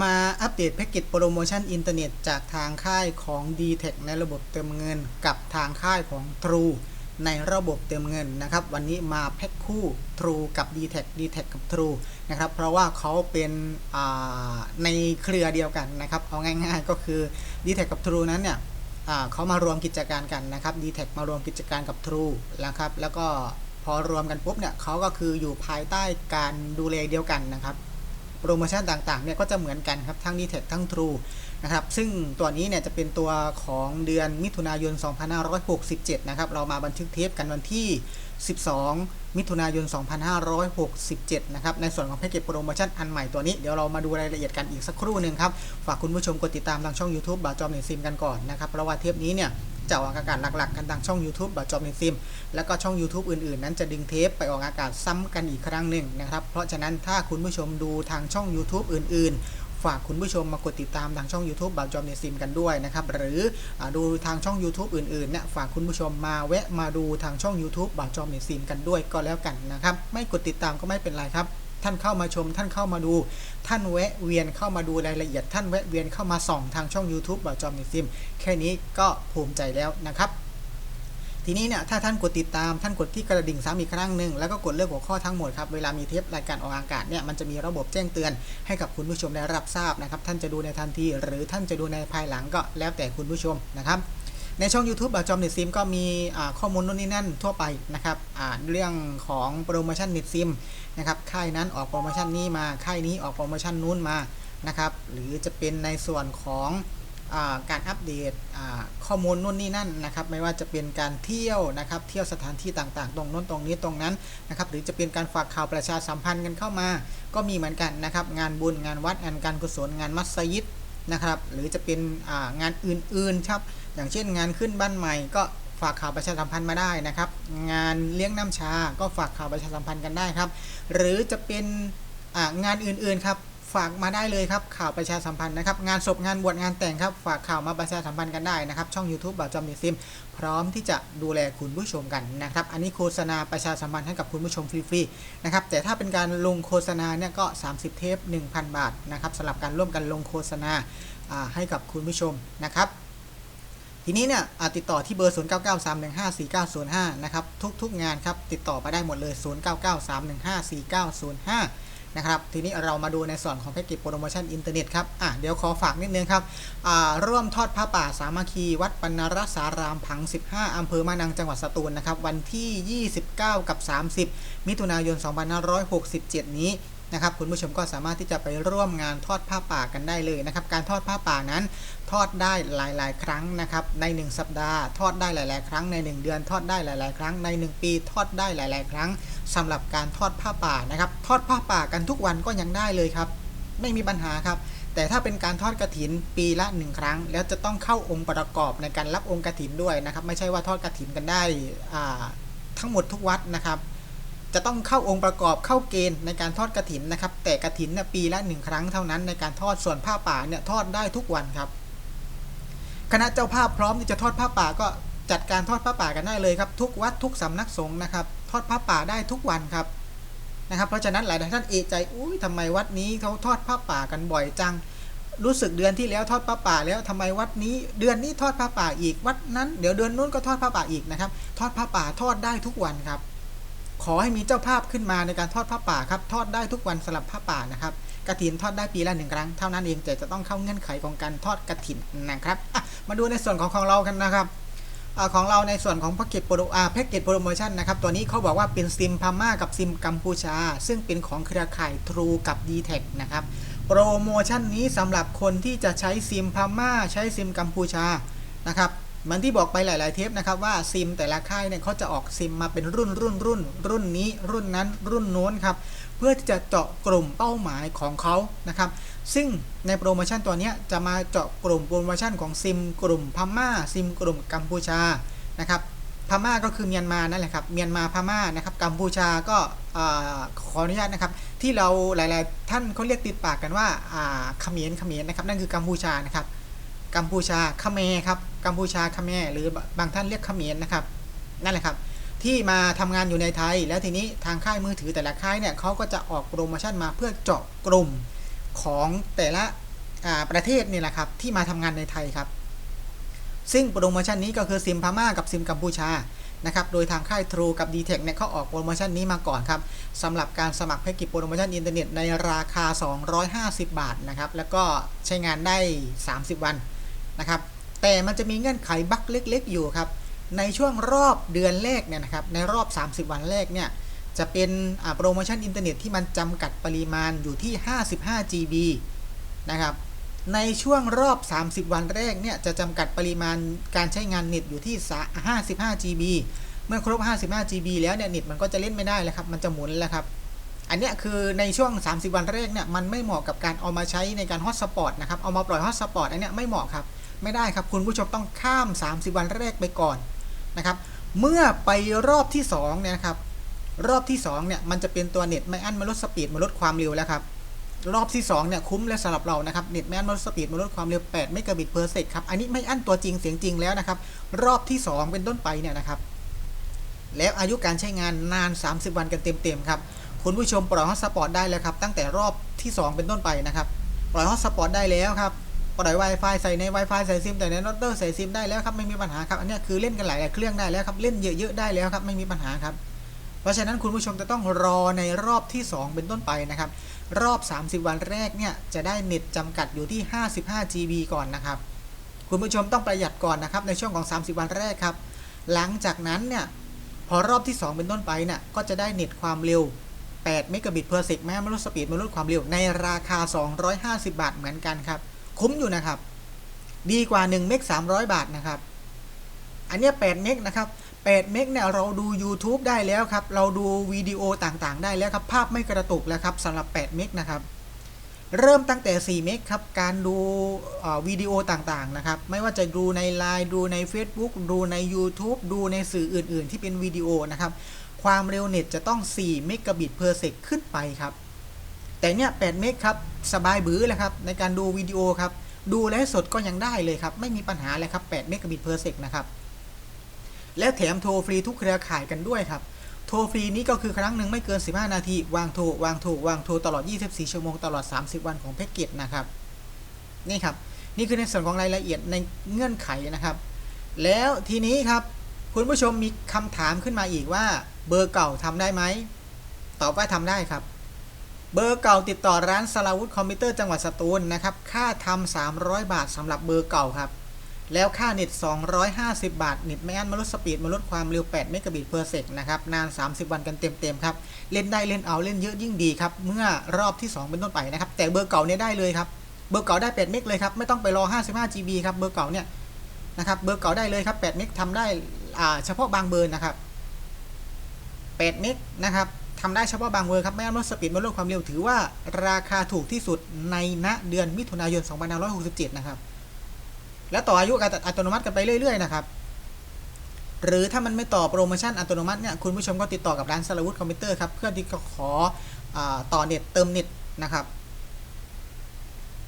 มาอัปเดตแพ็กเกจโปรโมชั่นอินเทอร์เน็ตจากทางค่ายของ d t แทในระบบเติมเงินกับทางค่ายของ True ในระบบเติมเงินนะครับ วันนี้มาแพ็กคู่ True กับ d t แท d t แทกับ True นะครับ เพราะว่าเขาเป็นในเครือเดียวกันนะครับ เอาง่ายๆก็คือ d t แทกับ True นั้นเนี่ยเขามารวมกิจการกันนะครับ d t แทมารวมกิจการกับ True แล้วครับ แล้วก็พอรวมกันปุ๊บเนี่ยเขาก็คืออยู่ภายใต้การดูแลเดียวกันนะครับ โปรโมชั่นต่างๆเนี่ยก็จะเหมือนกันครับทั้ง d t แททั้ง True นะครับซึ่งตัวนี้เนี่ยจะเป็นตัวของเดือนมิถุนายน 2567 นะครับเรามาบันทึกเทปกันวันที่ 12 มิถุนายน 2567 นะครับในส่วนของแพ็กเกจโปรโมชั่นอันใหม่ตัวนี้เดี๋ยวเรามาดูรายละเอียดกันอีกสักครู่หนึ่งครับ ฝากคุณผู้ชมกดติดตามทางช่อง YouTube บาจอมเนซิมกันก่อนนะครับเพราะว่าเทปนี้เนี่ย จะออกอากาศหลักๆ กันทางช่อง YouTube บาจอมเนซิม แล้วก็ช่อง YouTube อื่นๆ นั้นจะดึงเทปไปออกอากาศซ้ำกันอีกครั้งหนึ่งนะครับ เพราะฉะนั้นถ้าคุณผู้ชมดูทางช่อง YouTube อื่น ๆฝากคุณผู้ชมมากดติดตามทางช่อง YouTube บาจอมเนซิมกันด้วยนะครับ หรืออดูทางช่อง YouTube อื่นๆเนี่ยฝากคุณผู้ชมมาแวะมาดูทางช่อง YouTube บาจอมเนซิมกันด้วยก็แล้วกันนะครับ ไม่กดติดตามก็ไม่เป็นไรครับ ท่านเข้ามาชม ท่านเข้ามาดู ท่านแวะเวียนเข้ามาดูรายละเอียด ท่านแวะเวียนเข้ามาส่องทางช่อง YouTube บาจอมเนซิม แค่นี้ก็ภูมิใจแล้วนะครับทีนี้เนี่ยถ้าท่านกดติดตามท่านกดที่กระดิ่งซ้ำอีกครั้งหนึ่งแล้วก็กดเลือกหัวข้อทั้งหมดครับเวลามีเทปรายการออกอากาศเนี่ยมันจะมีระบบแจ้งเตือนให้กับคุณผู้ชมได้รับทราบนะครับท่านจะดูในทันที หรือท่านจะดูในภายหลังก็แล้วแต่คุณผู้ชมนะครับ ในช่อง YouTube จอมเน็ตซิมก็มีข้อมูลนู่นนี่นั่นทั่วไปนะครับเรื่องของโปรโมชั่นเน็ตซิมนะครับค่ายนั้นออกโปรโมชั่นนี้มาค่ายนี้ออกโปรโมชั่นนู้นมานะครับหรือจะเป็นในส่วนของการอัปเดตข้อมูลนู่นนี่นั่นนะครับไม่ว่าจะเป็นการเที่ยวนะครับเที่ยวสถานที่ต่างๆ ตรงนู้นตรงนี้ตรงนั้นนะครับหรือจะเป็นการฝากข่าวประชาสัมพันธ์กันเข้ามา ก็มีเหมือนกันนะครับงานบุญงานวัดงานการกุศลงานมัสยิด นะครับ หรือจะเป็นงานอื่นๆครับ อย่างเช่นงานขึ้นบ้านใหม่ก็ฝากข่าวประชาสัมพันธ์มาได้นะครับ งานเลี้ยงน้ำชา ก็ฝากข่าวประชาสัมพันธ์กันได้ครับ หรือจะเป็นงานอื่นๆครับ ฝากมาได้เลยครับข่าวประชาสัมพันธ์นะครับงานศพงานบวชงานแต่งครับฝากข่าวมาประชาสัมพันธ์กันได้นะครับช่อง YouTube บ่าวจอมเนซิม พร้อมที่จะดูแลคุณผู้ชมกันนะครับอันนี้โฆษณาประชาสัมพันธ์ให้กับคุณผู้ชมฟรีๆนะครับแต่ถ้าเป็นการลงโฆษณาเนี่ยก็ 30 เทป 1,000 บาทนะครับสำหรับการร่วมกันลงโฆษณาให้กับคุณผู้ชมนะครับทีนี้เนี่ยติดต่อที่เบอร์ 0993154905 นะครับ ทุกๆงานครับ ติดต่อไปได้หมดเลย 0993154905 นะครับ ทีนี้เรามาดูในส่วนของแพ็กเกจโปรโมชั่นอินเทอร์เน็ตครับอะเดี๋ยวขอฝากนิดนึงครับอ่าร่วมทอดผ้าป่าสามัคคีวัดปนรสารามผัง 15 อำเภอมานังจังหวัดสตูลนะครับ วันที่ 29 กับ 30 มิถุนายน 2567 นี้ นะครับคุณผู้ชมก็สามารถที่จะไปร่วมงานทอดผ้าป่ากันได้เลยนะครับการทอดผ้าป่านั้นทอดได้หลาย ๆ ครั้งนะครับใน 1 สัปดาห์ ทอดได้หลาย ๆ ครั้งใน 1 เดือน ทอดได้หลาย ๆ ครั้งใน 1 ปี ทอดได้หลาย ๆ ครั้งสำหรับการทอดผ้าป่านะครับทอดผ้าป่ากันทุกวันก็ยังได้เลยครับไม่มีปัญหาครับแต่ถ้าเป็นการทอดกระถินปีละหนึ่งครั้ง แล้วจะต้องเข้าองค์ประกอบในการรับองค์กระถินด้วยนะครับ ไม่ใช่ว่าทอดกระถินกันได้ทั้งหมดทุกวัดนะครับ จะต้องเข้าองค์ประกอบเข้าเกณฑ์ในการทอดกระถินนะครับ แต่กระถินเนี่ยปีละหนึ่งครั้งเท่านั้นในการทอดส่วนผ้าป่าเนี่ยทอดได้ทุกวันครับ คณะเจ้าภาพพร้อมที่จะทอดผ้าป่าก็จัดการทอดผ้าป่ากันได้เลยครับ ทุกวัดทุกสำนักสงฆ์นะครับ ทอดผ้าป่าได้ทุกวันครับนะครับ เพราะฉะนั้นหลายท่านเอใจอุ้ยทำไมวัดนี้เขาทอดผ้าป่ากันบ่อยจัง รู้สึกเดือนที่แล้วทอดผ้าป่าแล้วทำไมวัดนี้ เดือนนี้ทอดผ้าป่าอีกวัดนั้น เดี๋ยวเดือนนู้นก็ทอดผ้าป่าอีกนะครับ ทอดผ้าป่าทอดได้ทุกวันครับ ขอให้มีเจ้าภาพขึ้นมาในการทอดผ้าป่าครับ ทอดได้ทุกวันสลับผ้าป่านะครับกระถินทอดได้ปีละหนึ่งครั้งเท่านั้นเองแต่จะต้องเข้าเงื่อนไขของการทอดกระถินนะครับมาดูในส่วนของของเรากันนะครับอของเราในส่วนของแพ็กเกจโปรอาแพ็กเกจโปรโมชั่นนะครับ ตัวนี้เขาบอกว่าเป็นซิมพม่ากับซิมกัมพูชา ซึ่งเป็นของเครือข่ายทรูกับ d t แทนะครับโปรโมชั่นนี้สำหรับคนที่จะใช้ซิมพม่าใช้ซิมกัมพูชานะครับ มือนที่บอกไปหลาย ๆ เทปนะครับว่าซิมแต่ละค่ายเนี่ยเขาจะออกซิมมาเป็นรุ่นรุ่นรุ่นรุ่นนี้รุ่นนั้นรุ่นโน้นครับเพื่อที่จะเจาะกลุ่มเป้าหมายของเขานะครับ ซึ่งในโปรโมชั่นตัวนี้จะมาเจาะกลุ่มโปรโมชั่นของซิมกลุ่มพม่าซิมกลุ่มกัมพูชานะครับพม่าก็คือเมียนมานั่นแหละครับเมียนมาพม่านะครับกัมพูชาก็ขออนุญาตนะครับ ที่เราหลาย ๆ ท่านเขาเรียกติดปากกันว่าเขมรเขมรนะครับนั่นคือกัมพูชานะครับกัมพูชาคเมครับ กัมพูชาคเมหรือบางท่านเรียกเขมรนะครับนั่นแหละครับ ที่มาทำงานอยู่ในไทย แล้วทีนี้ทางค่ายมือถือแต่ละค่ายเนี่ยเขาก็จะออกโปรโมชั่นมาเพื่อเจาะกลุ่มของแต่ละประเทศนี่แหละครับที่มาทำงานในไทยครับ ซึ่งโปรโมชั่นนี้ก็คือซิมพม่ากับซิมกัมพูชานะครับ โดยทางค่าย True กับ d t แทเนี่ยเขาออกโปรโมชั่นนี้มาก่อนครับสำหรับการสมัครแพ็กเกจโปรโมชั่นอินเทอร์เน็ตในราคา 250 บาทนะครับ แล้วก็ใช้งานได้ 30 วันนะครับ แต่มันจะมีเงื่อนไขบั๊กเล็ก ๆ อยู่ครับ ในช่วงรอบเดือนแรกเนี่ยนะครับ ในรอบ 30 วันแรกเนี่ย จะเป็นโปรโมชั่นอินเทอร์เน็ตที่มันจำกัดปริมาณอยู่ที่ 55 GB นะครับ ในช่วงรอบ 30 วันแรกเนี่ย จะจำกัดปริมาณการใช้งานเน็ตอยู่ที่ 55 GB เมื่อครบ 55 GB แล้วเนี่ยเน็ตมันก็จะเล่นไม่ได้แล้วครับ มันจะหมุนแล้วครับ อันเนี้ยคือในช่วง 30 วันแรกเนี่ย มันไม่เหมาะกับการเอามาใช้ในการฮอตสปอตนะครับ เอามาปล่อยฮอตสปอตอันเนี้ไม่เหมาะครับ ไม่ได้ครับ คุณผู้ชมต้องข้าม 30 วันแรกไปก่อนนะครับ เมื่อไปรอบที่2เนี่ยนะครับ รอบที่2เนี่ยมันจะเป็นตัวเน็ตไม่อั้นมาลดสปีดมาลดความเร็วแล้วครับ รอบที่2เนี่ยคุ้มและสำหรับเรานะครับเน็ตไม่อั้นมาลดสปีดมาลดความเร็ว8เมกะบิตเพอร์เซกครับอันนี้ไม่อั้นตัวจริงเสียงจริงแล้วนะครับ รอบที่ 2 เป็นต้นไปเนี่ยนะครับ แล้วอายุการใช้งานนาน 30 วันกันเต็มๆครับคุณผู้ชมปล่อยฮอตสปอร์ตได้แล้วครับตั้งแต่รอบที่ 2 เป็นต้นไปนะครับปล่อยฮอตสปอตได้แล้วครับ ปล่อย Wi-Fi ใส่ใน Wi-Fi ใส่ซิมแต่ในโนเตอร์ใส่ซิมได้แล้วครับไม่มีปัญหาครับอันนี้คือเล่นกันหลายๆเครื่องได้แล้วครับเล่นเยอะๆได้แล้วครับไม่มีปัญหาครับเพราะฉะนั้นคุณผู้ชมจะต้องรอในรอบที่ 2 เป็นต้นไปนะครับรอบ 30 วันแรกเนี่ยจะได้เน็ตจำกัดอยู่ที่ 55 GB ก่อนนะครับคุณผู้ชมต้องประหยัดก่อนนะครับในช่วงของ 30 วันแรกครับหลังจากนั้นเนี่ยพอรอบที่ 2 เป็นต้นไปเนี่ยก็จะได้เน็ตความเร็ว8เมกะบิตเพอร์เซกแม้ไม่ลดสปีดไม่ลดความเร็วในราคา 250 บาทเหมือนกันครับ คุ้มอยู่นะครับ ดีกว่า 1 เมก300 บาทนะครับ อันนี้8เมกนะครับ8เมกเนี่ยเราดู YouTube ได้แล้วครับ เราดูวิดีโอต่างๆ ได้แล้วครับ ภาพไม่กระตุกแล้วครับสำหรับ8เมกนะครับ เริ่มตั้งแต่ 4 เมกครับ การดูวิดีโอต่างๆ นะครับ ไม่ว่าจะดูใน Line ดูใน Facebook ดูใน YouTube ดูในสื่ออื่น ๆ ที่เป็นวิดีโอนะครับ ความเร็วเน็ตจะต้อง 4 เมกะบิตเพอร์เซกขึ้นไปครับ แต่เนี่ย8เมกครับสบายบื้อเลยครับในการดูวิดีโอครับดูไลฟ์สดก็ยังได้เลยครับ ไม่มีปัญหาเลยครับ8เมกะบิตเพอร์เซกนะครับ และแถมโทรฟรีทุกเครือข่ายกันด้วยครับ โทรฟรีนี้ก็คือครั้งหนึ่งไม่เกิน 15 นาที วางโทรวางโทรวางโทรตลอด 24 ชั่วโมงตลอด 30 วันของแพ็กเกจนะครับ นี่ครับ นี่คือในส่วนของรายละเอียดในเงื่อนไขนะครับ แล้วทีนี้ครับคุณผู้ชมมีคำถามขึ้นมาอีกว่า เบอร์เก่าทำได้ไหมตอบว่าทำได้ครับ เบอร์เก่าติดต่อร้านสลาวุธคอมพิวเตอร์จังหวัดสตูลนะครับ ค่าทำ300 บาทสำหรับเบอร์เก่าครับ แล้วค่าเน็ต 250 บาท เน็ตไม่อั้นมาลดสปีดมาลดความเร็ว 8 เมกะบิตเพอร์เซกนะครับ นาน 30 วันกันเต็มๆครับ เล่นได้เล่นเอาเล่นเยอะยิ่งดีครับ เมื่อรอบที่ 2 เป็นต้นไปนะครับ แต่เบอร์เก่าเนี่ยได้เลยครับ เบอร์เก่าได้ 8 เมกเลยครับ ไม่ต้องไปรอ 55 GB ครับ เบอร์เก่าเนี่ยนะครับ เบอร์เก่าได้เลยครับ 8 เมกทำได้เฉพาะบางเบอร์นะครับ 8 เมกนะครับ ทำได้เฉพาะบางเบอร์ครับ ไม่อั้นลดสปีดมาลดความเร็วถือว่าราคาถูกที่สุดในณเดือนมิถุนายน 2567 นะครับ แล้วต่ออายุการอัตโนมัติกันไปเรื่อย ๆ นะครับ หรือถ้ามันไม่ต่อโปรโมชั่นอัตโนมัติเนี่ยคุณผู้ชมก็ติดต่อกับร้านสลาวุธคอมพิวเตอร์ครับเพื่อที่จะขออต่อเน็ตเติมเน็ตนะครับ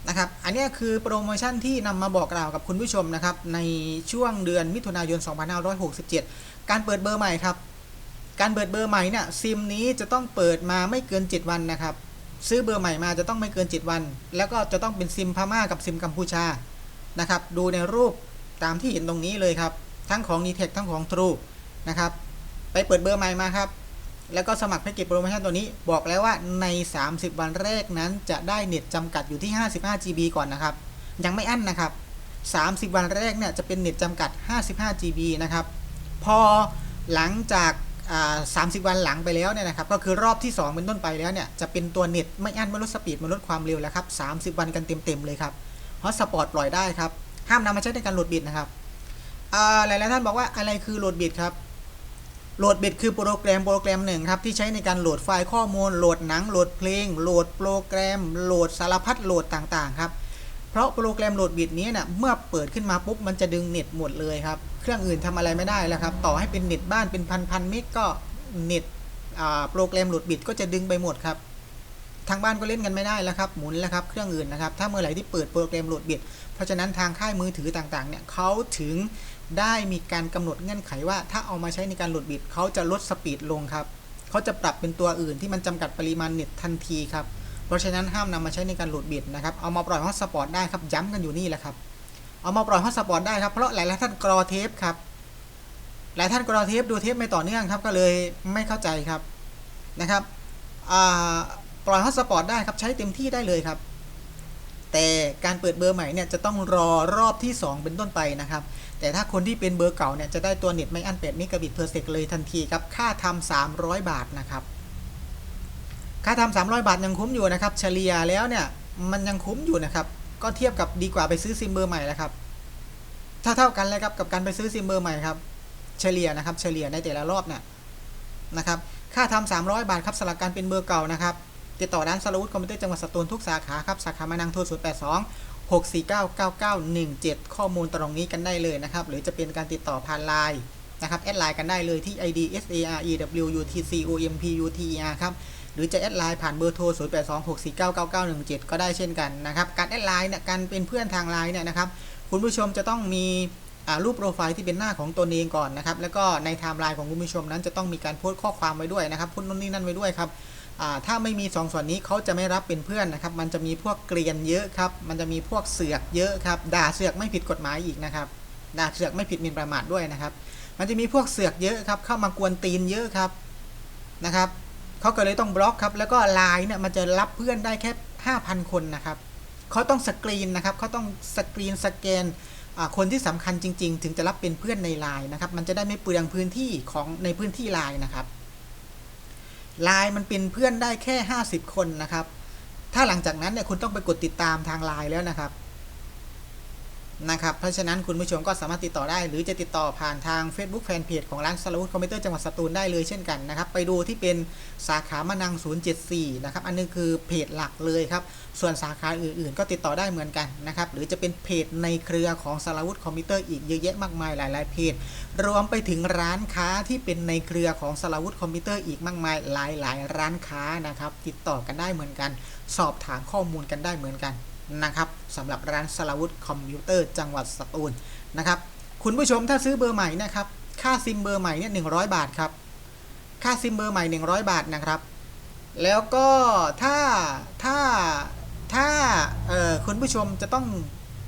นะครับ อันนี้คือโปรโมชั่นที่นำมาบอกกล่าวกับคุณผู้ชมนะครับในช่วงเดือนมิถุนายน 2567 การเปิดเบอร์ใหม่ครับ การเปิดเบอร์ใหม่เนี่ยซิมนี้จะต้องเปิดมาไม่เกิน 7 วันนะครับ ซื้อเบอร์ใหม่มาจะต้องไม่เกิน 7 วัน แล้วก็จะต้องเป็นซิมพม่ากับซิมกัมพูชานะครับ ดูในรูปตามที่เห็นตรงนี้เลยครับ ทั้งของ d t แททั้งของ True นะครับ ไปเปิดเบอร์ใหม่มาครับ แล้วก็สมัครแพ็กเกจโปรโมชั่นตัวนี้ บอกแล้วว่าใน 30 วันแรกนั้นจะได้เน็ตจำกัดอยู่ที่ 55 GB ก่อนนะครับ ยังไม่อั้นนะครับ 30 วันแรกเนี่ยจะเป็นเน็ตจำกัด 55 GB นะครับ พอหลังจาก อ่า30วันหลังไปแล้วเนี่ยนะครับก็คือรอบที่ 2 เป็นต้นไปแล้วเนี่ยจะเป็นตัวเน็ตไม่อั้นไม่ลดสปีดไม่ลดความเร็วแล้วครับ30วันกันเต็มๆเลยครับฮอตสปอร์ตปล่อยได้ครับห้ามนำมาใช้ในการโหลดบิตนะครับอ่าหลายๆท่านบอกว่าอะไรคือโหลดบิตครับโหลดบิตคือโปรแกรมโปรแกรมหนึ่งครับที่ใช้ในการโหลดไฟล์ข้อมูลโหลดหนังโหลดเพลงโหลดโปรแกรมโหลดสารพัดโหลดต่างๆครับ เพราะโปรแกรมโหลดบิตนี้เนี่ยเมื่อเปิดขึ้นมาปุ๊บมันจะดึงเน็ตหมดเลยครับ เครื่องอื่นทำอะไรไม่ได้แล้วครับ ต่อให้เป็นเน็ตบ้านเป็นพันพันเมกก็เน็ตโปรแกรมโหลดบิตก็จะดึงไปหมดครับ ทางบ้านก็เล่นกันไม่ได้แล้วครับ หมุนแล้วครับ เครื่องอื่นนะครับ ถ้าเมื่อไหร่ที่เปิดโปรแกรมโหลดบิตเพราะฉะนั้นทางค่ายมือถือต่างๆ เนี่ยเขาถึงได้มีการกำหนดเงื่อนไขว่า ถ้าเอามาใช้ในการโหลดบิตเขาจะลดสปีดลงครับเขาจะปรับเป็นตัวอื่นที่มันจำกัดปริมาณเน็ตทันทีครับ เพราะฉะนั้นห้ามนำมาใช้ในการโหลดบิดนะครับ เอามาปล่อยฮอตสปอตได้ครับย้ำกันอยู่นี่แหละครับ เอามาปล่อยฮอตสปอตได้ครับ เพราะหลายๆท่านกรอเทปครับ หลายท่านกรอเทปดูเทปไม่ต่อเนื่องครับ ก็เลยไม่เข้าใจครับนะครับปล่อยฮอตสปอตได้ครับใช้เต็มที่ได้เลยครับ แต่การเปิดเบอร์ใหม่เนี่ยจะต้องรอรอบที่ 2 เป็นต้นไปนะครับ แต่ถ้าคนที่เป็นเบอร์เก่าเนี่ยจะได้ตัวเน็ตไม่อั้น8เมกะบิตเพอร์เซกเลยทันทีครับ ค่าทำ300 บาทนะครับ ค่าทำ300บาทยังคุ้มอยู่นะครับ เฉลี่ยแล้วเนี่ยมันยังคุ้มอยู่นะครับ ก็เทียบกับดีกว่าไปซื้อซิมเบอร์ใหม่แล้วครับถ้าเท่ากันเลยครับกับการไปซื้อซิมเบอร์ใหม่ครับ เฉลี่ยนะครับ เฉลี่ยในแต่ละรอบเนี่ยนะครับ ค่าทำ300บาทครับสำหรับการเป็นเบอร์เก่านะครับ ติดต่อร้านสลาวุธคอมพิวเตอร์จังหวัดสตูลทุกสาขาครับสาขามานังโทร082 6499917ข้อมูลตรงนี้กันได้เลยนะครับ หรือจะเป็นการติดต่อผ่านไลน์นะครับแอดไลน์กันได้เลยที่ ID S A R E W U T C O M P U T E R ครับ หรือจะแอดไลน์ผ่านเบอร์โทร 0826499917 ก็ได้เช่นกันนะครับ การแอดไลน์เนี่ยการเป็นเพื่อนทางไลน์เนี่ยนะครับ คุณผู้ชมจะต้องมีรูปโปรไฟล์ที่เป็นหน้าของตนเองก่อนนะครับ แล้วก็ในไทม์ไลน์ของคุณผู้ชมนั้นจะต้องมีการโพสต์ข้อความไว้ด้วยนะครับพูดนู่นนี่นั่นไว้ด้วยครับถ้าไม่มี 2 ส่วนนี้เขาจะไม่รับเป็นเพื่อนนะครับ มันจะมีพวกเกรียนเยอะครับ มันจะมีพวกเสือกเยอะครับ ด่าเสือกไม่ผิดกฎหมายอีกนะครับ ด่าเสือกไม่ผิดมินประมาทด้วยนะครับ มันจะมีพวกเสือกเยอะครับ เข้ามากวนตีนเยอะครับนะครับ เขาก็เลยต้องบล็อกครับ แล้วก็ไลน์เนี่ยมันจะรับเพื่อนได้แค่ 5,000 คนนะครับเขาต้องสกรีนนะครับเขาต้องสกรีนสแกนคนที่สำคัญจริง ๆ ถึงจะรับเป็นเพื่อนในไลน์นะครับ มันจะได้ไม่เปลืองพื้นที่ของในพื้นที่ไลน์นะครับไลน์มันเป็นเพื่อนได้แค่ 50 คนนะครับ ถ้าหลังจากนั้นเนี่ยคุณต้องไปกดติดตามทางไลน์แล้วนะครับ นะครับ เพราะฉะนั้นคุณผู้ชมก็สามารถติดต่อได้ หรือจะติดต่อผ่านทาง Facebook Fanpage ของร้านสลาวุธคอมพิวเตอร์จังหวัดสตูลได้เลยเช่นกันนะครับ ไปดูที่เป็นสาขามะนัง 074 นะครับ อันนึงคือเพจหลักเลยครับ ส่วนสาขาอื่นๆ ก็ติดต่อได้เหมือนกันนะครับ หรือจะเป็นเพจในเครือของสลาวุธคอมพิวเตอร์อีกเยอะแยะมากมายหลายๆเพจ รวมไปถึงร้านค้าที่เป็นในเครือของสลาวุธคอมพิวเตอร์อีกมากมายหลาย ๆ ร้านค้านะครับ ติดต่อกันได้เหมือนกัน สอบถามข้อมูลกันได้เหมือนกัน นะครับสำหรับร้านสลาวุธคอมพิวเตอร์จังหวัดสตูลนะครับคุณผู้ชมถ้าซื้อเบอร์ใหม่นะครับค่าซิมเบอร์ใหม่เนี่ยหนึ่งบาทครับค่าซิมเบอร์ใหม่100บาทนะครับแล้วก็ถ้าถ้าถ้าคุณผู้ชมจะต้อง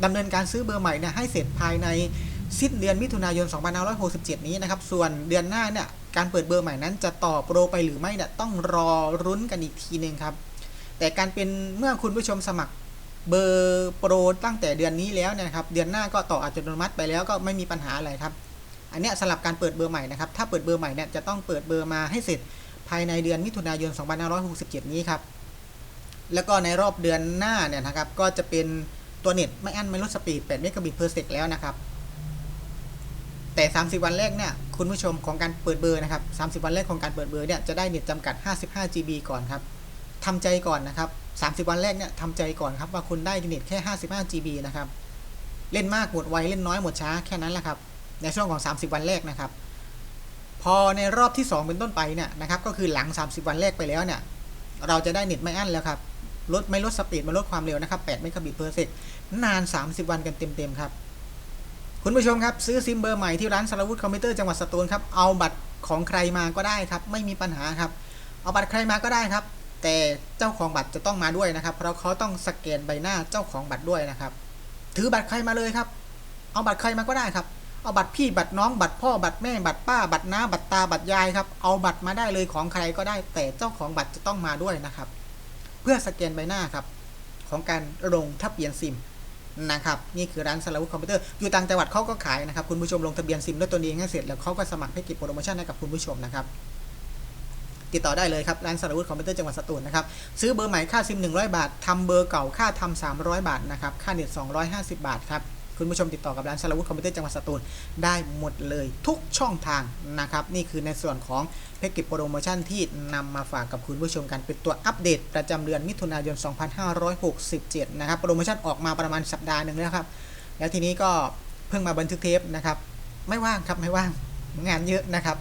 ดำเนินการซื้อเบอร์ใหม่เนี่ยให้เสร็จภายในสิ้นเดือนมิถุนายน 2567 นี้นะครับ ส่วนเดือนหน้าเนี่ยการเปิดเบอร์ใหม่นั้นจะต่อโปรไปหรือไม่เนี่ยต้องรอรุ้นกันอีกทีหนึ่งครับ แต่การเป็นเมื่อคุณผู้ชมสมัคร เบอร์โปรตั้งแต่เดือนนี้แล้วนะครับ เดือนหน้าก็ต่ออัตโนมัติไปแล้วก็ไม่มีปัญหาอะไรครับ อันเนี้ยสำหรับการเปิดเบอร์ใหม่นะครับ ถ้าเปิดเบอร์ใหม่เนี่ยจะต้องเปิดเบอร์มาให้เสร็จภายในเดือนมิถุนายน 2567 นี้ครับ แล้วก็ในรอบเดือนหน้าเนี่ยนะครับก็จะเป็นตัวเน็ตไม่อั้นไม่ลดสปีด 8 เมกะบิตเพอร์เซกแล้วนะครับ แต่ 30 วันแรกเนี่ยคุณผู้ชมของการเปิดเบอร์นะครับ 30 วันแรกของการเปิดเบอร์เนี่ยจะได้เน็ตจำกัด 55 GB ก่อนครับทำใจก่อนนะครับ 30 วันแรกเนี่ยทำใจก่อนครับว่าคุณได้เน็ตแค่ 55 GB นะครับ เล่นมากหมดไวเล่นน้อยหมดช้าแค่นั้นแหละครับ ในช่วงของ 30 วันแรกนะครับ พอในรอบที่ 2 เป็นต้นไปเนี่ยนะครับ ก็คือหลัง 30 วันแรกไปแล้วเนี่ย เราจะได้เน็ตไม่อั้นแล้วครับ ลดไม่ลดสปีดมาลดความเร็วนะครับ8เมกะบิตเพอร์เซกนาน 30 วันกันเต็มๆครับ คุณผู้ชมครับซื้อซิมเบอร์ใหม่ที่ร้านสารวุฒิคอมพิวเตอร์จังหวัดสตูลครับ เอาบัตรของใครมาก็ได้ครับ ไม่มีปัญหาครับ เอาบัตรใครมาก็ได้ครับ แต่เจ้าของบัตรจะต้องมาด้วยนะครับ เพราะเขาต้องสแกนใบหน้าเจ้าของบัตรด้วยนะครับ ถือบัตรใครมาเลยครับ เอาบัตรใครมาก็ได้ครับ เอาบัตรพี่บัตรน้องบัตรพ่อบัตรแม่บัตรป้า บัตรน้าบัตรตาบัตรยายครับ เอาบัตรมาได้เลยของใครก็ได้ แต่เจ้าของบัตรจะต้องมาด้วยนะครับ เพื่อสแกนใบหน้าครับ ของการลงทะเบียนซิมนะครับนี่คือร้านสลาวุธคอมพิวเตอร์อยู่ต่างจังหวัดเขาก็ขายนะครับคุณผู้ชมลงทะเบียนซิมด้วยตัวเองให้เสร็จแล้วเขาก็สมัครให้กิจโปรโมชั่นให้กับคุณผู้ชมนะครับ ติดต่อได้เลยครับร้านสารวุฒิคอมพิวเตอร์จังหวัดสตูลนะครับซื้อเบอร์ใหม่ค่าซิม 100 บาททำเบอร์เก่าค่าทำ300 บาทนะครับค่าเน็ต250 บาทครับคุณผู้ชมติดต่อกับร้านสารวุฒิคอมพิวเตอร์จังหวัดสตูลได้หมดเลยทุกช่องทางนะครับนี่คือในส่วนของแพ็กเกจโปรโมชั่นที่นำมาฝากกับคุณผู้ชมกันเป็นตัวอัปเดตประจำเดือนมิถุนายน 2567 นะครับโปรโมชั่นออกมาประมาณสัปดาห์หนึ่งแล้วครับแล้วทีนี้ก็เพิ่งมาบันทึกเทปนะครับไม่ว่างครับไม่ว่างงานเยอะนะครับ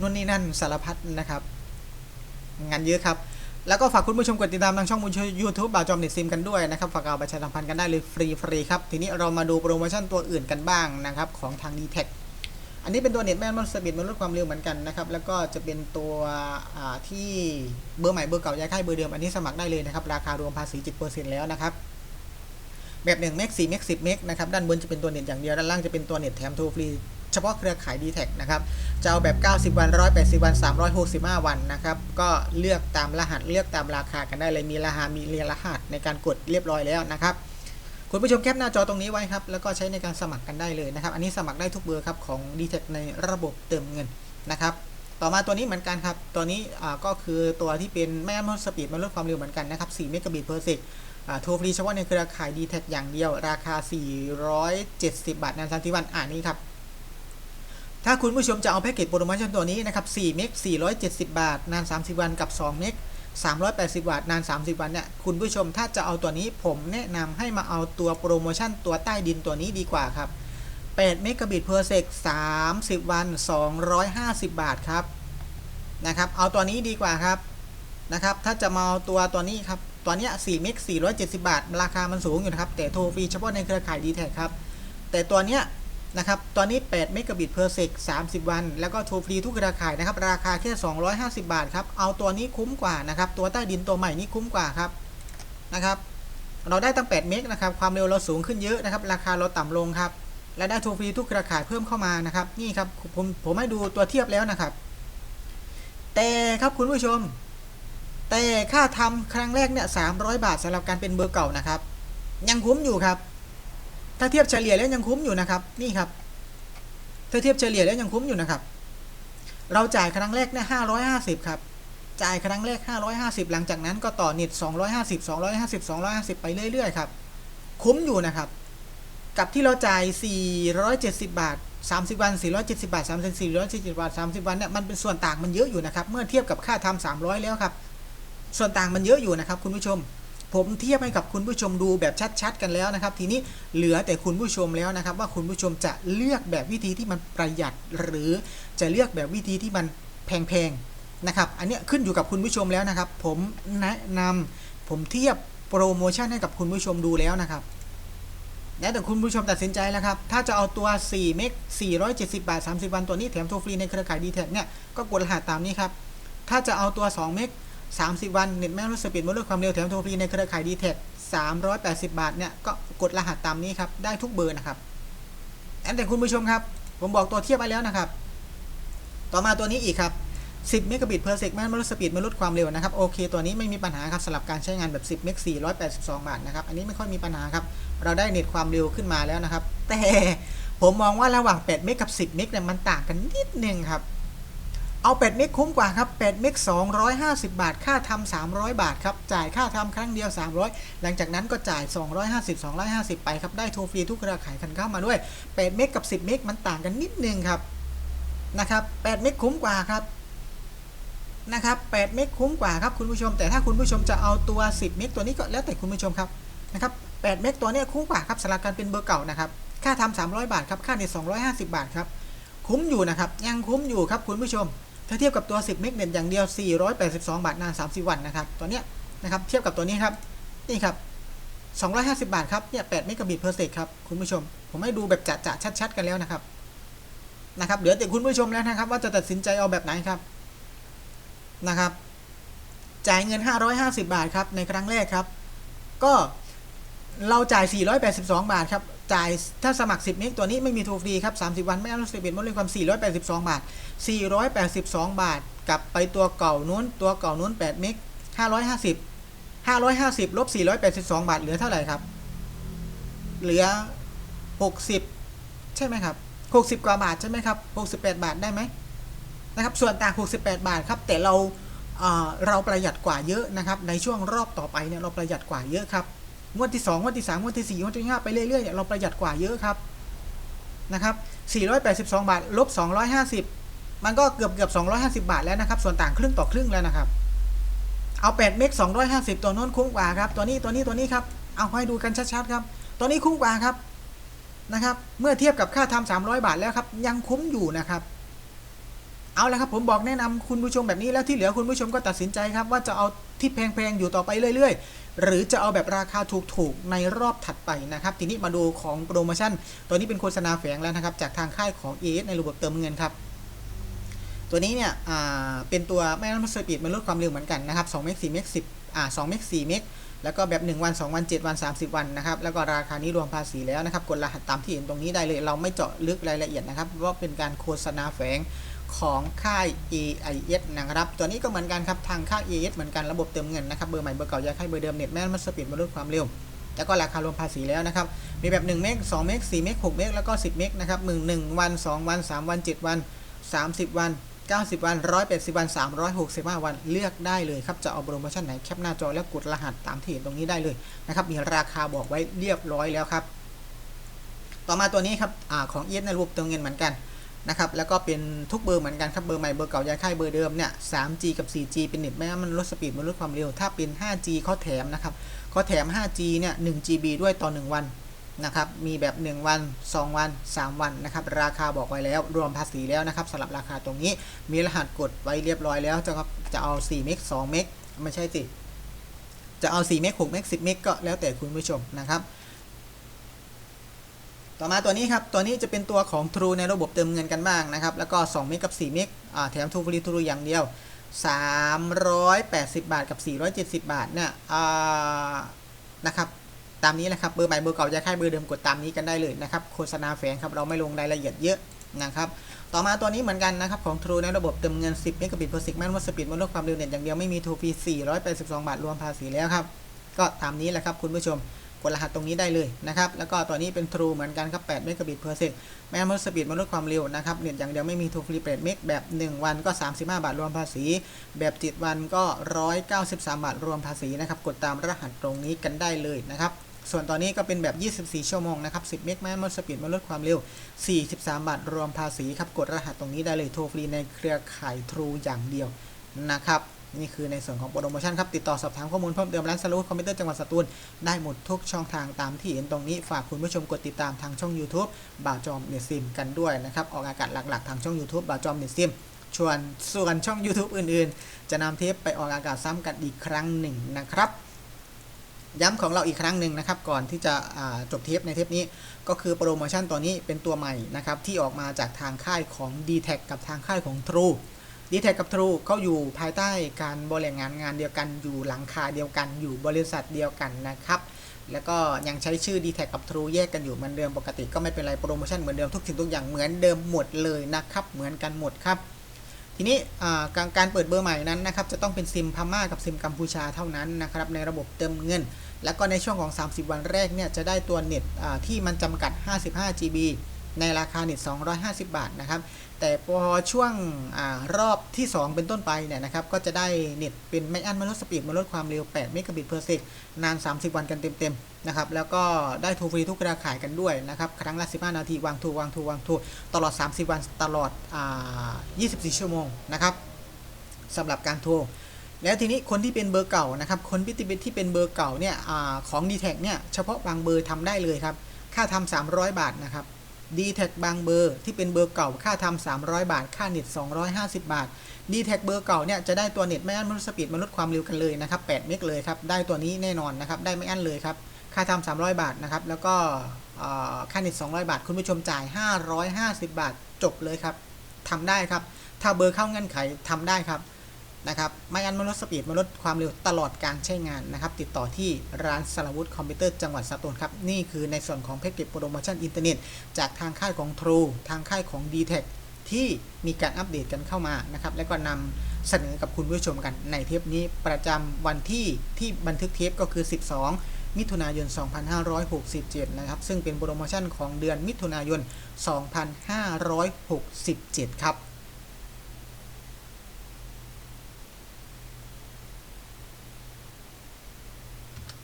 นู่นนี่นั่นสารพัดนะครับ งานเยอะครับ แล้วก็ฝากคุณผู้ชมกดติดตามทางช่องมูลยูทูบบ่าวจอมเน็ตซิมกันด้วยนะครับ ฝากเอาประชาสัมพันธ์กันได้เลยฟรีฟรีครับ ทีนี้เรามาดูโปรโมชั่นตัวอื่นกันบ้างนะครับของทาง d t แทอันนี้เป็นตัวเน็ตแม่นมันสปีดมันลดความเร็วเหมือนกันนะครับ แล้วก็จะเป็นตัวที่เบอร์ใหม่เบอร์เก่าย้ายค่ายเบอร์เดิมอันนี้สมัครได้เลยนะครับ ราคารวมภาษี7%แล้วนะครับแบบ1เมก4เมก10เมกนะครับด้านบนจะเป็นตัวเน็ตอย่างเดียวด้านล่างจะเป็นตัวเน็ตแถมโทรฟรี เฉพาะเครือข่าย d t แทนะครับจะเอาแบบ 90 วัน 180 วัน 365 วันนะครับ ก็เลือกตามรหัสเลือกตามราคากันได้เลยมีรหัสมีเรียรหัสในการกดเรียบร้อยแล้วนะครับคุณผู้ชมแคปหน้าจอตรงนี้ไว้ครับ แล้วก็ใช้ในการสมัครกันได้เลยนะครับ อันนี้สมัครได้ทุกเบอร์ครับของ d t แทในระบบเติมเงินนะครับ ต่อมาตัวนี้เหมือนกันครับ ตัวนี้ก็คือตัวที่เป็นแม่มดสปีดมันลดความเร็วเหมือนกันนะครับ4เมกะบิต per sec อ่าโทรฟรีเฉพาะในเครือข่าย d t แทอย่างเดียว ราคา 470 บาทนาน30วันอ่านี้ครับ ถ้าคุณผู้ชมจะเอาแพ็กเกจโปรโมชั่นตัวนี้นะครับ4เมก470 บาท นาน 30 วันกับ 2 เมก380 บาท นาน 30 วันเนี่ย คุณผู้ชมถ้าจะเอาตัวนี้ผมแนะนำให้มาเอาตัวโปรโมชั่นตัวใต้ดินตัวนี้ดีกว่าครับ8เมกะบิต per sec 30 วัน 250 บาทครับนะครับ เอาตัวนี้ดีกว่าครับนะครับ ถ้าจะมาเอาตัวตัวนี้ครับตัวเนี้ย4เมก470 บาท ราคามันสูงอยู่นะครับ แต่โทรฟรีเฉพาะในเครือข่าย d t แทครับ แต่ตัวเนี้ย นะครับ ตอนนี้8เมกะบิต per sec 30 วัน แล้วก็โทรฟรีทุกเครือข่ายนะครับ ราคาแค่ 250 บาทครับ เอาตัวนี้คุ้มกว่านะครับ ตัวใต้ดินตัวใหม่นี้คุ้มกว่าครับ นะครับ เราได้ตั้ง 8 เมกนะครับ ความเร็วเราสูงขึ้นเยอะนะครับ ราคาเราต่ำลงครับ และได้โทรฟรีทุกเครือข่ายเพิ่มเข้ามานะครับ นี่ครับ ผม ผมให้ดูตัวเทียบแล้วนะครับ แต่ครับคุณผู้ชม แต่ค่าทำครั้งแรกเนี่ย300บาทสำหรับการเป็นเบอร์เก่านะครับ ยังคุ้มอยู่ครับ ถ้าเทียบเฉลี่ยแล้วยังคุ้มอยู่นะครับ นี่ครับ ถ้าเทียบเฉลี่ยแล้วยังคุ้มอยู่นะครับ เราจ่ายครั้งแรกเนี่ย550ครับ จ่ายครั้งแรก550หลังจากนั้นก็ต่อเน็ต250 250 250ไปเรื่อยๆครับ คุ้มอยู่นะครับ กับที่เราจ่าย470บาท30วัน470บาท3 470บสี่ร้อยสี่สิบบาท30วันเนี่ยมันเป็นส่วนต่างมันเยอะอยู่นะครับ เมื่อเทียบกับค่าทำ300แล้วครับ ส่วนต่างมันเยอะอยู่นะครับ คุณผู้ชม ผมเทียบให้กับคุณผู้ชมดูแบบชัดๆ กันแล้วนะครับ ทีนี้เหลือแต่คุณผู้ชมแล้วนะครับ ว่าคุณผู้ชมจะเลือกแบบวิธีที่มันประหยัด หรือจะเลือกแบบวิธีที่มันแพงๆนะครับ อันนี้ขึ้นอยู่กับคุณผู้ชมแล้วนะครับ ผมแนะนำผมเทียบโปรโมชั่นให้กับคุณผู้ชมดูแล้วนะครับแล้วแต่คุณผู้ชมตัดสินใจแล้วครับ ถ้าจะเอาตัว 4 เมก 470 บาท 30 วันตัวนี้แถมโทรฟรีในเครือข่าย d t แทเนี่ย ก็กดรหัสตามนี้ครับ ถ้าจะเอาตัว 2 เมก 30 วันเน็ตแม่รถสปีดมอลดความเร็วแถมโทรฟรีในเครือข่าย d t แท380 บาทเนี่ยก็กดรหัสตามนี้ครับได้ทุกเบอร์นะครับอันแต่คุณผู้ชมครับ ผมบอกตัวเทียบไปแล้วนะครับ ต่อมาตัวนี้อีกครับ 10 เมกะบิต per sec แม่นมนุษย์สปีดมนุษย์ความเร็วนะครับโอเคตัวนี้ไม่มีปัญหาครับสำหรับการใช้งานแบบ 10 เมก482 บาทนะครับอันนี้ไม่ค่อยมีปัญหาครับเราได้เน็ตความเร็วขึ้นมาแล้วนะครับ แต่ผมมองว่าระหว่าง 8 เมกกับ 10 เมกเนี่ยมันต่างกันนิดนึงครับ เอา8เมกคุ้มกว่าครับ8เมก250 บาท ค่าทำ300 บาทครับ จ่ายค่าทำครั้งเดียว 300 หลังจากนั้นก็จ่าย 250 250 ไปครับ ได้ทรฟรีทุกรือข่ายกันเข้ามาด้วย8เมกกับ 10เมกมันต่างกันนิดนึงครับนะครับ8เมกคุ้มกว่าครับนะครับ8เมกคุ้มกว่าครับคุณผู้ชม แต่ถ้าคุณผู้ชมจะเอาตัว 10 เมกตัวนี้ก็แล้วแต่คุณผู้ชมครับนะครับ8เมกตัวนี้คุ้มกว่าครับสำหรับการเป็นเบอร์เก่านะครับค่าทำ300 บาทครับค่าเน็ต250 บาทครับคุ้มอยู่นะครับยังคุ้มอยู่ครับคุณผู้ชม ถ้าเทียบกับตัว 10 เมกเน็ตอย่างเดียว 482 บาทนาน 30 วันนะครับ ตัวเนี้ยนะครับ เทียบกับตัวนี้ครับ นี่ครับ 250 บาทครับ เนี่ย 8 เมกะบิต per sec ครับ คุณผู้ชม ผมให้ดูแบบจะๆชัด ๆ กันแล้วนะครับ นะครับเดี๋ยวแต่คุณผู้ชมแล้วนะครับ ว่าจะตัดสินใจเอาแบบไหนครับ นะครับ จ่ายเงิน 550 บาทครับ ในครั้งแรกครับ ก็เราจ่าย 482 บาทครับ จ่ายถ้าสมัคร 10 เมกตัวนี้ไม่มีทรฟรีครับ 30 วันไม่เอาสเปนมดเลยความ 482 บาท 482 บาท กลับไปตัวเก่านู้น ตัวเก่านู้น 8 เมก550 550ลบ482 บาท เหลือเท่าไหร่ครับ เหลือ 60 ใช่ไหมครับ 60 กว่าบาทใช่ไหมครับ 68 บาทได้ไหมนะครับ ส่วนต่าง 68 บาทครับ แต่เราเราประหยัดกว่าเยอะนะครับ ในช่วงรอบต่อไปเนี่ยเราประหยัดกว่าเยอะครับ งวดที่2งวดที่3งวดที่4งวดที่5ไปเรื่อยๆเนี่ยเราประหยัดกว่าเยอะครับนะครับ482 บาทลบ250 มันก็เกือบเกือบ250 บาทแล้วนะครับ ส่วนต่างครึ่งต่อครึ่งแล้วนะครับ เอา8เมก250 ตัวโน้นคุ้มกว่าครับตัวนี้ตัวนี้ตัวนี้ครับเอาให้ดูกันชัดๆครับ ตัวนี้คุ้มกว่าครับนะครับ เมื่อเทียบกับค่าทำ300 บาทแล้วครับ ยังคุ้มอยู่นะครับ เอาละครับผมบอกแนะนำคุณผู้ชมแบบนี้แล้วที่เหลือคุณผู้ชมก็ตัดสินใจครับว่าจะเอา ที่แพงๆ อยู่ต่อไปเรื่อย ๆ หรือจะเอาแบบราคาถูกๆ ในรอบถัดไปนะครับ ทีนี้มาดูของโปรโมชั่น ตัวนี้เป็นโฆษณาแฝงแล้วนะครับ จากทางค่ายของ AS ในระบบเติมเงินครับ ตัวนี้เนี่ยเป็นตัวแม่น้ำสปีดมันลดความเร็วเหมือนกันนะครับ2เมก4เมก10อ่า2เมก4เมกแล้วก็แบบ 1 วัน 2 วัน 7 วัน 30 วันนะครับ แล้วก็ราคานี้รวมภาษีแล้วนะครับกดรหัสตามที่เห็นตรงนี้ได้เลย เราไม่เจาะลึกรายละเอียดนะครับ เพราะเป็นการโฆษณาแฝง ของค่าย AIS นะครับ ตัวนี้ก็เหมือนกันครับทางค่าย AIS เหมือนกันระบบเติมเงินนะครับ เบอร์ใหม่เบอร์เก่าย้ายค่ายเบอร์เดิมเน็ตแม่นมันสปีดมันลดความเร็ว แล้วก็ราคารวมภาษีแล้วนะครับ มีแบบ 1 เมก2 เมก4 เมก6 เมกแล้วก็ 10 เมกนะครับมึง1วัน 2 วัน 3 วัน 7 วัน 30 วัน 90 วัน 180 วัน 365 วันเลือกได้เลยครับ จะเอาโปรโมชั่นไหนแคปหน้าจอแล้วกดรหัสตามที่เห็นตรงนี้ได้เลยนะครับมีราคาบอกไว้เรียบร้อยแล้วครับ ต่อมาตัวนี้ครับอของเอสในระบบเติมเงินเหมือนกัน นะครับแล้วก็เป็นทุกเบอร์เหมือนกันครับเบอร์ใหม่เบอร์เก่าย้ายค่ายเบอร์เดิมเนี่ย 3G กับ 4G เป็นเน็ตแม้มันลดสปีดมันลดความเร็ว ถ้าเป็น 5G เขาแถมนะครับเขาแถม 5G เนี่ย 1GB ด้วยต่อ 1 วันนะครับ มีแบบ 1 วัน 2 วัน 3 วันนะครับ ราคาบอกไว้แล้ว รวมภาษีแล้วนะครับสำหรับราคาตรงนี้ มีรหัสกดไว้เรียบร้อยแล้ว จะจะเอา4เมก2เมกไม่ใช่สิ จะเอา4เมก6เมก10เมกก็แล้วแต่คุณผู้ชมนะครับ ต่อมาตัวนี้ครับ ตัวนี้จะเป็นตัวของ True ในระบบเติมเงินกันบ้างนะครับ แล้วก็2เมกกับ4เมกอ่าแถม True Free True อย่างเดียว 380 บาทกับ 470 บาทเนี่ยอ่านะครับตามนี้แหละครับเบอร์ใหม่เบอร์เก่าจะค่ายเบอร์เดิมกดตามนี้กันได้เลยนะครับโฆษณาแฝงครับเราไม่ลงรายละเอียดเยอะนะครับต่อมาตัวนี้เหมือนกันนะครับของ True ในระบบเติมเงิน 10เมกะบิต per second แม่นว่าสปีดมันลดความเร็วเน็ตอย่างเดียวไม่มี True Free 482 บาทรวมภาษีแล้วครับก็ตามนี้แหละครับคุณผู้ชม กดรหัสตรงนี้ได้เลยนะครับ แล้วก็ตัวนี้เป็น True เหมือนกันครับ8เมกะบิต per second แม้ว่าสปีดมันลดความเร็วนะครับเน็ตอย่างเดียวไม่มี True Free 8เมกแบบ 1 วันก็ 35 บาทรวมภาษี แบบ7วันก็ 193 บาทรวมภาษีนะครับกดตามรหัสตรงนี้กันได้เลยนะครับส่วนตอนนี้ก็เป็นแบบ 24 ชั่วโมงนะครับ 10 เมกแม้มันสปีดมันลดความเร็ว 43 บาทรวมภาษีครับ กดรหัสตรงนี้ได้เลยโทรฟรีในเครือข่าย True อย่างเดียวนะครับ นี่คือในส่วนของโปรโมชั่นครับ ติดต่อสอบถามข้อมูลเพิ่มเติมร้านสลูดคอมพิวเตอร์จังหวัดสตูล ได้หมดทุกช่องทางตามที่เห็นตรงนี้ ฝากคุณผู้ชมกดติดตามทางช่อง YouTube บ่าวจอมเน็ตซิมกันด้วยนะครับ ออกอากาศหลักๆ ทางช่อง YouTube บ่าวจอมเน็ตซิมชวนส่วนช่อง YouTube อื่นๆ จะนำเทปไปออกอากาศซ้ำกันอีกครั้งหนึ่งนะครับย้ำของเราอีกครั้งหนึ่งนะครับก่อนที่จะจบเทปในเทปนี้ ก็คือโปรโมชั่นตัวนี้เป็นตัวใหม่นะครับที่ออกมาจากทางค่ายของ d t แทกับทางค่ายของ True d t แทกับ True เขาอยู่ภายใต้การบริหารงานเดียวกันอยู่หลังคาเดียวกันอยู่บริษัทเดียวกันนะครับแล้วก็ยังใช้ชื่อ d t แทกับ True แยกกันอยู่เหมือนเดิมปกติก็ไม่เป็นไรโปรโมชั่นเหมือนเดิมทุกสิ่งทุกอย่างเหมือนเดิมหมดเลยนะครับ เหมือนกันหมดครับ ทีนี้การการเปิดเบอร์ใหม่นั้นนะครับจะต้องเป็นซิมพม่ากับซิมกัมพูชาเท่านั้นนะครับในระบบเติมเงิน แล้วก็ในช่วงของ 30 วันแรกเนี่ยจะได้ตัวเน็ตที่มันจำกัด 55 GB ในราคาเน็ต250 บาทนะครับ แต่พอช่วงอรอบที่ 2 เป็นต้นไปเนี่ยนะครับ ก็จะได้เน็ตเป็นไม่อั้นม่ลดสปีดม่ลดความเร็ว8เมกะบิต per sec นาน 30 วันกันเต็มๆนะครับ แล้วก็ได้ทูฟรีทุกราขายกันด้วยนะครับ ครั้งละ 15 นาที วางทูวางทูวางทูตลอด 30 วันตลอดอ24 ชั่วโมงนะครับสำหรับการโทรแล้วทีนี้คนที่เป็นเบอร์เก่านะครับคนที่เป็นที่เป็นเบอร์เก่าเนี่ยอของ d t แทเนี่ยเฉพาะบางเบอร์ทำได้เลยครับ ค่าทำ300 บาทนะครับ d t แทบางเบอร์ที่เป็นเบอร์เก่าค่าทำ300 บาท ค่าเน็ต 250 บาท d t แทเบอร์เก่าเนี่ยจะได้ตัวเน็ตไม่อั้นมนุษย์สปีดมนุษย์ความเร็วกันเลยนะครับ8เมกเลยครับได้ตัวนี้แน่นอนนะครับได้ไม่อั้นเลยครับค่าทำ300 บาทนะครับแล้วก็ค่าเน็ต 200 บาท คุณผู้ชมจ่าย 550 บาทจบเลยครับทำได้ครับถ้าเบอร์เข้าเงื่อนไขทำได้ครับ นะครับไม่อันมลดสปีดมลดความเร็วตลอดการใช้งานนะครับ ติดต่อที่ร้านสารวุฒิคอมพิวเตอร์จังหวัดสตูลครับ นี่คือในส่วนของแพ็กเกจโปรโมชั่นอินเทอร์เน็ตจากทางค่ายของ True ทางค่ายของ d t แทที่มีการอัปเดตกันเข้ามานะครับ และก็นำเสนอกับคุณผู้ชมกันในเทปนี้ประจำวันที่ที่บันทึกเทปก็คือ 12 มิถุนายน 2567 นะครับ ซึ่งเป็นโปรโมชั่นของเดือนมิถุนายน 2567 ครับ